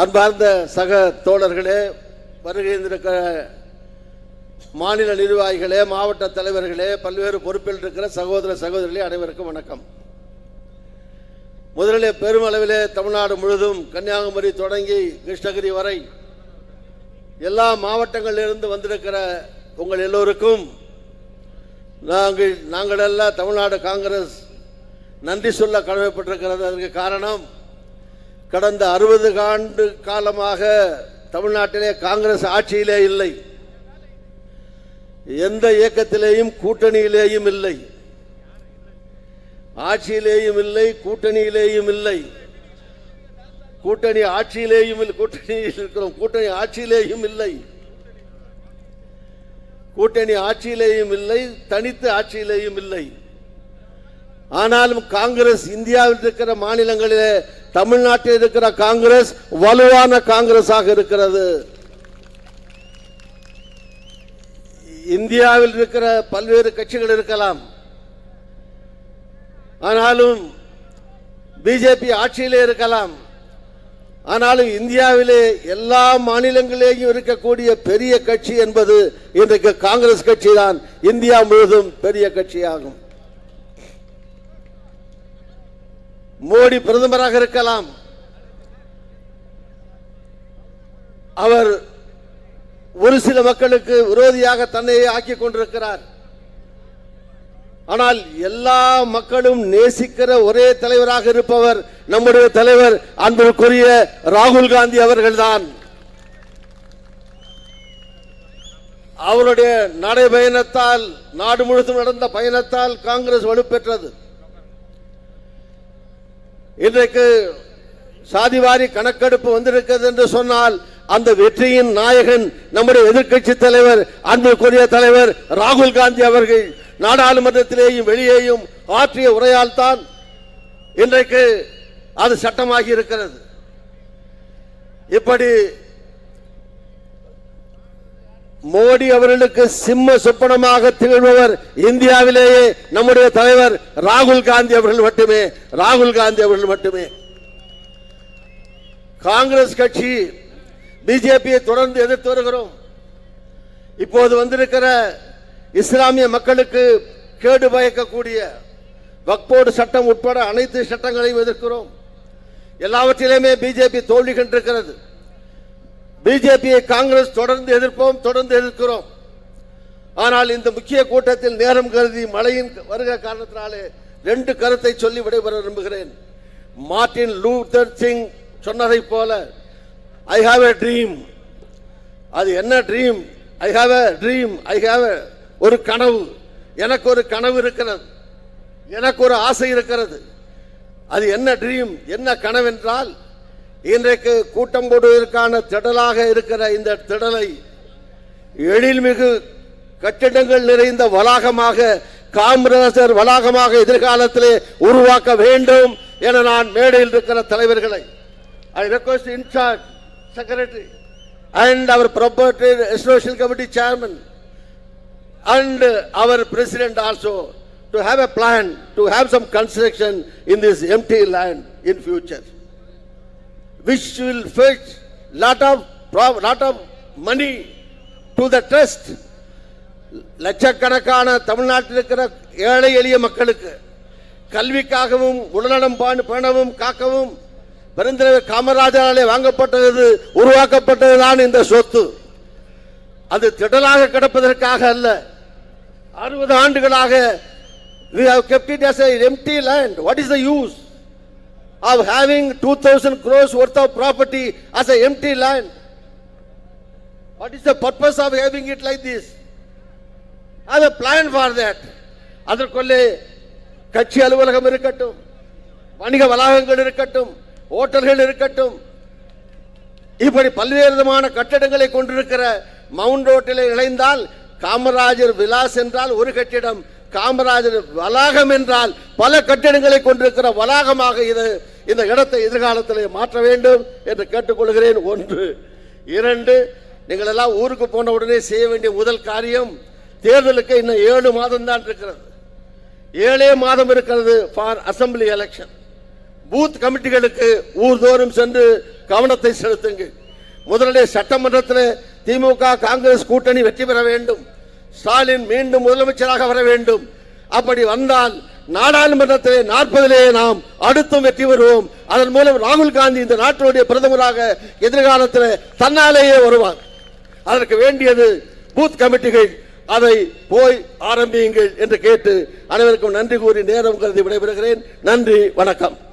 அன்பார்ந்த சக தோழர்களே வருகின்ற மாநில நிர்வாகிகளே மாவட்ட தலைவர்களே பல்வேறு பொறுப்பில் இருக்கிற சகோதர சகோதரிகளே அனைவருக்கும் வணக்கம். முதலிலே பெருமளவிலே தமிழ்நாடு முழுதும் கன்னியாகுமரி தொடங்கி கிருஷ்ணகிரி வரை எல்லா மாவட்டங்களிலிருந்து வந்திருக்கிற உங்கள் எல்லோருக்கும் நாங்கள் நாங்கள் எல்லாம் தமிழ்நாடு காங்கிரஸ் நன்றி சொல்ல கடமைப்பட்டிருக்கிறது. அதற்கு காரணம் கடந்த அறுபது ஆண்டு காலமாக தமிழ்நாட்டிலே காங்கிரஸ் ஆட்சியிலே இல்லை. எந்த இயக்கத்திலேயும் கூட்டணியிலேயும் இல்லை. ஆட்சியிலேயும் இல்லை கூட்டணியிலேயும் இல்லை. கூட்டணி ஆட்சியிலேயும் இல்லை கூட்டணியில் இருக்கிறோம். கூட்டணி ஆட்சியிலேயும் இல்லை. கூட்டணி ஆட்சியிலேயும் இல்லை தனித்து ஆட்சியிலேயும் இல்லை. ஆனாலும் காங்கிரஸ் இந்தியாவில் இருக்கிற மாநிலங்களிலே தமிழ்நாட்டில் இருக்கிற காங்கிரஸ் வலுவான காங்கிரஸாக இருக்கிறது. இந்தியாவில் இருக்கிற பல்வேறு கட்சிகள் இருக்கலாம். ஆனாலும் பிஜேபி ஆட்சியிலே இருக்கலாம். ஆனாலும் இந்தியாவிலே எல்லா மாநிலங்களிலேயும் இருக்கக்கூடிய பெரிய கட்சி என்பது இன்றைக்கு காங்கிரஸ் கட்சி தான் இந்தியா முழுவதும் பெரிய கட்சியாகும். மோடி பிரதமராக இருக்கலாம். அவர் ஒரு சில மக்களுக்கு விரோதியாக தன்னையே ஆக்கிக் கொண்டிருக்கிறார். ஆனால் எல்லா மக்களும் நேசிக்கிற ஒரே தலைவராக இருப்பவர் நம்முடைய தலைவர் அன்பிற்குரிய ராகுல் காந்தி அவர்கள்தான். அவருடைய நடைபயணத்தால் நாடு முழுவதும் நடந்த பயணத்தால் காங்கிரஸ் வலுப்பெற்றது. இன்றைக்கு சாதிவாரி கணக்கெடுப்பு வந்திருக்கிறது என்று சொன்னால் அந்த வெற்றியின் நாயகன் நம்முடைய எதிர்க்கட்சி தலைவர் அன்புக்குரிய தலைவர் ராகுல் காந்தி அவர்கள் நாடாளுமன்றத்திலேயும் வெளியேயும் ஆற்றிய உரையால் தான் இன்றைக்கு அது சட்டமாகி இருக்கிறது. இப்படி மோடி அவர்களுக்கு சிம்ம சொப்பனமாக திகழ்பவர் இந்தியாவிலேயே நம்முடைய தலைவர் ராகுல் காந்தி அவர்கள் மட்டுமே ராகுல் காந்தி அவர்கள் மட்டுமே. காங்கிரஸ் கட்சி பிஜேபியை தொடர்ந்து எதிர்த்து வருகிறோம். இப்போது வந்திருக்கிற இஸ்லாமிய மக்களுக்கு கேடு பயக்கக்கூடிய வக்போர்டு சட்டம் உட்பட அனைத்து சட்டங்களையும் எதிர்க்கிறோம். எல்லாவற்றிலுமே பிஜேபி தோல்வி கண்டிருக்கிறது பிஜேபியை காங்கிரஸ் தொடர்ந்து எதிர்ப்போம் தொடர்ந்து எதிர்க்கிறோம். ஆனால் இந்த முக்கிய கூட்டத்தில் நேரம் கருதி மழையின் வருகிற காரணத்தினாலே ரெண்டு கருத்தை சொல்லி விடைபெற விரும்புகிறேன். மார்ட்டின் லூத்தர் சிங் சொன்னதை போல ஐ ஹாவ் எ ட்ரீம் அது என்ன dream I have a dream I have ஒரு கனவு. எனக்கு ஒரு கனவு இருக்கிறது. எனக்கு ஒரு ஆசை இருக்கிறது. அது என்ன ட்ரீம் என்ன கனவென்றால் இன்றைக்கு கூட்டம் போடுவதற்கான திடலாக இருக்கிற இந்த திடலை எழில்மிகு கட்டிடங்கள் நிறைந்த வளாகமாக காமராஜர் வளாகமாக எதிர்காலத்திலே உருவாக்க வேண்டும் என நான் மேடையில் இருக்கிற தலைவர்களை. I request incharge secretary and our property asocial committee chairman and our president also to have a plan to have some construction in this empty land in future which will fetch lot of lot of money to the trust. லட்சக்கணக்கான தமிழ்நாட்டில் இருக்கிற ஏழை எளிய மக்களுக்கு கல்விக்காகவும் உடல்நலம் பாண்- பேணவும் காக்கவும் பெருந்தலைவர் காமராஜராலே வாங்கப்பட்டது உருவாக்கப்பட்டதுதான் இந்த சொத்து. அது திடலாக கிடப்பதற்காக அல்ல. அறுபது ஆண்டுகளாக empty land what is the use empty land what is the use of having 2000 crores worth of property as an empty land. What is the purpose of having it like this? Have a plan for that. அதற்குள்ளே கட்சி அலுவலகம் இருக்கட்டும் வணிக வளாகங்கள் இருக்கட்டும் ஹோட்டல்கள் இருக்கட்டும் இப்படி பல்வேறு விதமான கட்டடங்களை கொண்டிருக்கிற மவுண்ட் ரோட்டில் இணைந்தால் காமராஜர் விலாஸ் என்றால் ஒரு கட்டிடம் காமராஜர் வளாகம் என்றால் பல கட்டிடங்களை கொண்டிருக்கிற வளாகமாக இது இந்த இடத்தை எதிர்காலத்தில் மாற்ற வேண்டும் என்று கேட்டுக்கொள்கிறேன். ஒன்று. இரண்டு நீங்கள் எல்லாம் ஊருக்கு போன உடனே செய்ய வேண்டிய முதல் காரியம் தேர்தலுக்கு இன்னும் ஏழு மாதம் தான் இருக்கிறது. ஏழே மாதம் இருக்கிறது ஃபார் அசம்பிளி எலெக்ஷன் பூத் கமிட்டிகளுக்கு ஊர்தோறும் சென்று கவனத்தை செலுத்துங்க. முதலில் சட்டமன்றத்தில் திமுக காங்கிரஸ் கூட்டணி வெற்றி பெற வேண்டும். ஸ்டாலின் மீண்டும் முதலமைச்சராக வர வேண்டும். அப்படி வந்தால் நாடாளுமன்றத்திலே நாற்பதிலே நாம் அடுத்தும் வெற்றி பெறுவோம். அதன் மூலம் ராகுல் காந்தி இந்த நாட்டினுடைய பிரதமராக எதிர்காலத்தில் தன்னாலேயே வருவார். அதற்கு வேண்டியது பூத் கமிட்டிகள். அதை போய் ஆரம்பியுங்கள் என்று கேட்டு அனைவருக்கும் நன்றி கூறி நேரம் கருதி விடைபெறுகிறேன். நன்றி வணக்கம்.